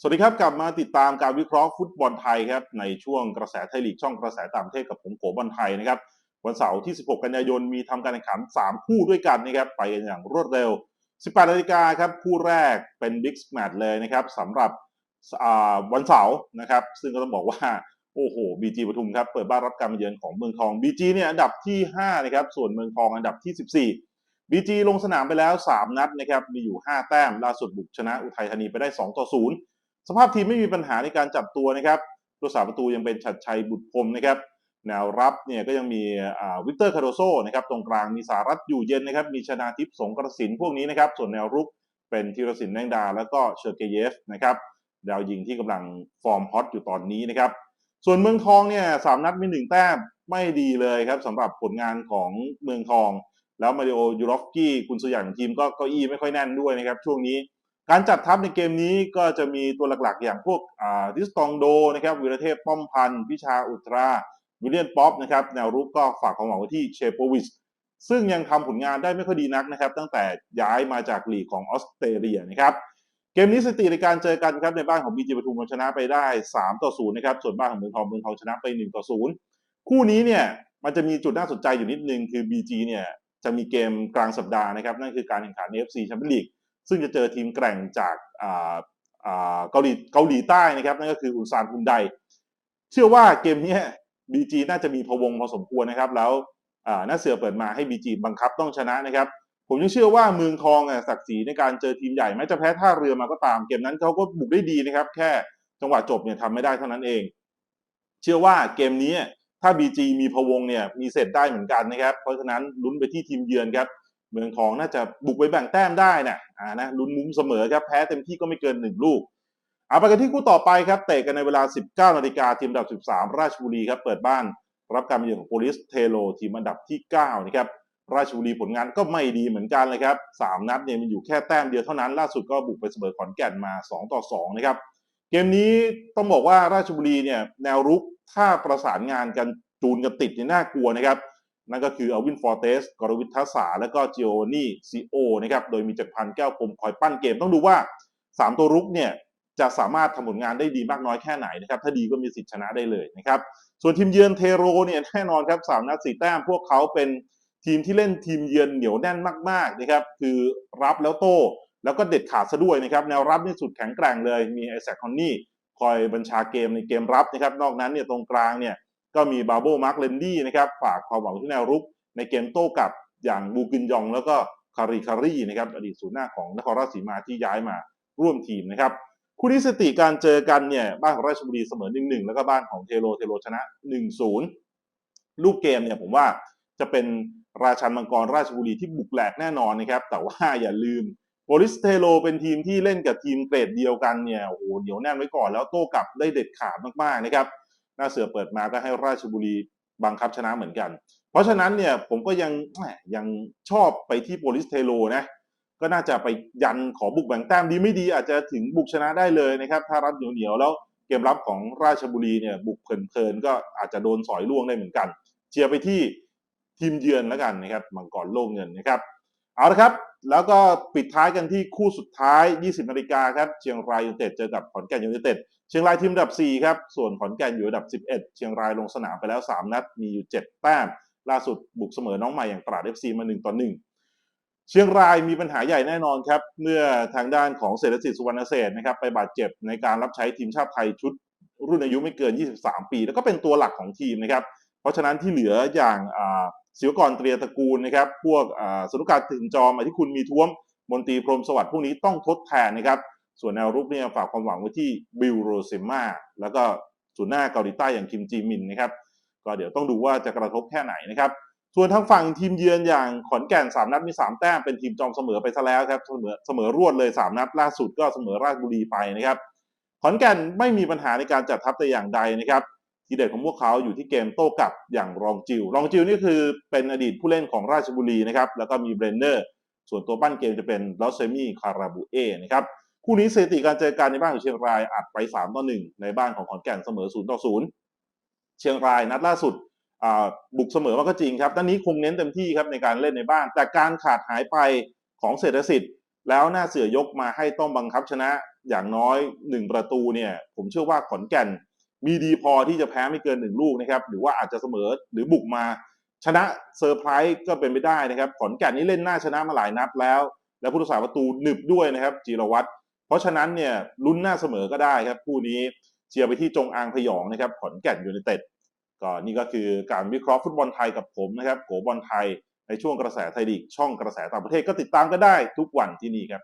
สวัสดีครับ กลับมาติดตามการวิเคราะห์ฟุตบอลไทยครับในช่วงกระแสไทยลีกช่องกระแสต่างประเทศกับผมโกบอลไทยนะครับวันเสาร์ที่ 16 กันยายนมีทำการแข่งขัน 3 คู่ด้วยกันนะครับไปกันอย่างรวดเร็ว 18 นาฬิกาครับคู่แรกเป็นบิ๊กแมตช์เลยนะครับสำหรับวันเสาร์นะครับซึ่งก็ต้องบอกว่าโอ้โหบีจีปทุมครับเปิดบ้านรับการมาเยือนของเมืองทองบีจีเนี่ยอันดับที่5นะครับส่วนเมืองทองอันดับที่ 14บีจีลงสนามไปแล้ว 3 นัดนะครับมีอยู่ 5 แต้มล่าสุดบุกชนะอุทัยธานีไปได้ 2 ต่อ 0 สภาพทีมไม่มีปัญหาในการจับตัวนะครับตัวสาประตูยังเป็นชัดชัยบุตรพรมนะครับ แนวรับเนี่ยก็ยังมีวิกเตอร์คาร์โดโซนะครับตรงกลางมีสารัตอยู่เย็นนะครับ มีชนาทิพย์สงกระสินพวกนี้นะครับ ส่วนแนวรุกเป็นธีรศิลป์แดงดา แล้วก็เชอร์เกเยฟนะครับดาวยิงที่กำลังฟอร์มฮอตอยู่ตอนนี้นะครับ ส่วนเมืองทองเนี่ยสามนัดมีหนึ่งแต้มไม่ดีเลยครับสำหรับผลงานของเมืองทอง แล้วมาริโอยูรอฟกี้คุณสุอย่างทีมก็เก้าอี้ไม่ค่อยแน่นด้วยนะครับ ช่วงนี้ การจัดทัพในเกมนี้ก็จะมีตัวหลักๆ อย่างพวกดิสตองโดนะครับวิรเทพป้อมพันธ์พิชาอุตราวิลเลียนป๊อปนะครับแนวรุกก็ฝากความหวังไว้ที่เชโปวิชซึ่งยังทำผลงานได้ไม่ค่อยดีนักนะครับ ตั้งแต่ย้ายมาจากลีกของออสเตรเลียนะครับเกมนี้สถิติในการเจอกันครับในบ้านของบีจีปทุมชนะไปได้ 3 ต่อ 0 นะครับ ส่วนบ้านของเมืองทองเมืองทองชนะไป 1 ต่อ 0 คู่นี้เนี่ยมันจะมีจุดน่าสนใจอยู่นิดนึงคือ BG เนี่ยจะมีเกมกลางสัปดาห์นะครับนั่นคือการแข่งขัน AFC แชมเปี้ยนลีก ซึ่งจะเจอทีมแกร่งจากเกาหลีเกาหลีใต้นะครับนั่นก็คืออุลซานฮุนไดเชื่อว่าเกมนี้ย BG น่าจะมีพวงพอสมควรนะครับ แล้วอ่าหน้าเสือเปิดมาให้ BG บังคับต้องชนะนะครับ ผมยังเชื่อว่าเมืองทองอะศักดิ์ศรีในการเจอทีมใหญ่แม้จะแพ้ท่าเรือมาก็ตาม เกมนั้นเขาก็บุกได้ดีนะครับ แค่จังหวะจบเนี่ยทำไม่ได้เท่านั้นเอง เชื่อว่าเกมนี้ถ้า BG มีพวงเนี่ยมีเสร็จได้เหมือนกันนะครับ เพราะฉะนั้นลุ้นไปที่ทีมเยือนครับ เมืองทองน่าจะบุกไปแบ่งแต้มได้นะอ่านะลุ้นมุ้มเสมอครับแพ้เต็มที่ก็ไม่เกินหนึ่งลูกเอาไปกันที่คู่ต่อไปครับเตะกันในเวลา 19นาฬิกาทีมอันดับ 13 ราชบุรีครับเปิดบ้านรับการมาเยือนของโปลิสเทโลทีมอันดับที่9นะครับราชบุรีผลงานก็ไม่ดีเหมือนกันเลยครับ3นัดเนี่ยมันอยู่แค่แต้มเดียวเท่านั้นล่าสุดก็บุกไปเสมอขอนแก่นมา 2 ต่อ 2 นะครับ เกมนี้ต้องบอกว่าราชบุรีเนี่ยแนวรุกถ้าประสานงานกันจูนกันติดเนี่ยน่ากลัวนะครับ นั่นก็คืออวินฟอร์เตสกรวิททัสาและก็จิโอนี่ซีโอนะครับโดยมีจักรพันธ์แก้วพรมคอยปั้นเกมต้องดูว่า 3 ตัวรุกเนี่ยจะสามารถทำผลงานได้ดีมากน้อยแค่ไหนนะครับถ้าดีก็มีสิทธิชนะได้เลยนะครับส่วนทีมเยือนเทโรเนี่ยแน่นอนครับสามนัดสี่แต้มพวกเขาเป็นทีมที่เล่นทีมเยือนเหนียวแน่นมากๆนะครับคือรับแล้วโต้แล้วก็เด็ดขาดซะด้วยนะครับแนวรับนี่สุดแข็งแกร่งเลยมีไอแซคคอนนี่คอยบัญชาเกมในเกมรับนะครับนอกนั้นเนี่ยตรงกลางเนี่ย ก็มีบาโบมาร์กเลนดี้นะครับฝากความหวังที่แนวรุกในเกมโต้กลับอย่างบูกินยอง แล้วก็คาริคารีนะครับอดีตศูนย์หน้าของนครราชสีมาที่ย้ายมาร่วมทีมนะครับคู่นี้สติการเจอกันเนี่ยบ้านของราชบุรีเสมอ 1-1 แล้วก็บ้านของเทโรเทโรชนะ 1-0 ลูกเกมเนี่ยผมว่าจะเป็นราชันมังกรราชบุรีที่บุกแหลกแน่นอนนะครับ แต่ว่าอย่าลืมโปลิสเทโรเป็นทีมที่เล่นกับทีมเกรดเดียวกันเนี่ยโอ้โหเดี๋ยวแน่นไว้ก่อนแล้วโต้กลับได้เด็ดขาดมากๆนะครับ หน้าเสือเปิดมาก็ให้ราชบุรีบังคับชนะเหมือนกัน เพราะฉะนั้นเนี่ยผมก็ยังยังชอบไปที่โปลิสเทโรนะก็น่าจะไปยันขอบุกแบ่งแต้มดีไม่ดี อาจจะถึงบุกชนะได้เลยนะครับ ถ้ารับเหนียวๆแล้วเกมรับของราชบุรีเนี่ยบุกเพลินๆก็อาจจะโดนสอยล่วงได้เหมือนกัน เชียร์ไปที่ทีมเยือนแล้วกันนะครับมังกรโล่งเงินนะครับ เอาละครับ แล้วก็ปิดท้ายกันที่คู่สุดท้าย 20นาฬิกาครับ เชียงรายยูไนเต็ดเจอกับขอนแก่นยูไนเต็ด เชียงรายทีมอันดับ 4 ครับ ส่วนขอนแก่นอยู่อันดับ 11 เชียงรายลงสนามไปแล้ว 3 นัด มีอยู่ 7 แต้ม ล่าสุดบุกเสมอน้องใหม่อย่างตราด FC มา 1 ต่อ 1 เชียงรายมีปัญหาใหญ่แน่นอนครับ เมื่อทางด้านของเศรษฐศิษย์สุวรรณเศษนะครับไปบาดเจ็บในการรับใช้ทีมชาติไทยชุด รุ่นอายุไม่เกิน 23 ปี แล้วก็เป็นตัวหลักของทีมนะครับ เพราะฉะนั้นที่เหลืออย่างอ่ ศิวกรเตรียตระกูลนะครับ พวกสนุกการถึงจอมอธิคุณมีท้วมมนตรีพรหมสวัสดิ์พวกนี้ต้องทดแทนนะครับ ส่วนแนวรุกเนี่ยฝากความหวังไว้ที่บิลโรเซมมาแล้วก็ศูนย์หน้าเกาหลีใต้อย่างคิมจีมินนะครับ ก็เดี๋ยวต้องดูว่าจะกระทบแค่ไหนนะครับ ส่วนทางฝั่งทีมเยือนอย่างขอนแก่น 3 นัดมี 3 แต้มเป็นทีมจอมเสมอไปซะแล้วครับเสมอเสมอรวดเลย 3 นัดล่าสุดก็เสมอราชบุรีไปนะครับขอนแก่นไม่มีปัญหาในการจัดทัพแต่อย่างใดนะครับ ทีเด็ดของพวกเขาอยู่ที่เกมโต้กลับอย่างรองจิว รองจิวนี่คือเป็นอดีตผู้เล่นของราชบุรีนะครับแล้วก็มีเบรนเนอร์ส่วนตัวปั้นเกมจะเป็นลอสเซมี่คาราบูเอนะครับคู่นี้สถิติการเจอกันในบ้านของเชียงรายอัดไป3ต่อ1ในบ้านของขอนแก่นเสมอ0ต่อ0เชียงรายนัดล่าสุดบุกเสมอมาก็จริงครับด้านนี้คงเน้นเต็มที่ครับในการเล่นในบ้าน แต่การขาดหายไปของเศรษฐสิทธิ์ แล้วหน้าเสือยกมาให้ต้องบังคับชนะอย่างน้อยหนึ่งประตูเนี่ยผมเชื่อว่าขอนแก่น มีดีพอที่จะแพ้ไม่เกินหนึ่งลูกนะครับ หรือว่าอาจจะเสมอหรือบุกมา ชนะเซอร์ไพรส์ก็เป็นไปได้นะครับขอนแก่นนี่เล่นหน้าชนะมาหลายนัดแล้ว และผู้รักษาประตูหนึบด้วยนะครับจีรวัตรเพราะฉะนั้นเนี่ยลุ้นหน้าเสมอก็ได้ครับคู่นี้เชียร์ไปที่จงอางพยองนะครับขอนแก่นยูไนเต็ดก็นี่ก็คือการวิเคราะห์ฟุตบอลไทยกับผมนะครับโกบอลไทยในช่วงกระแสไทยลีกช่องกระแสต่างประเทศก็ติดตามก็ได้ทุกวันที่นี่ครับ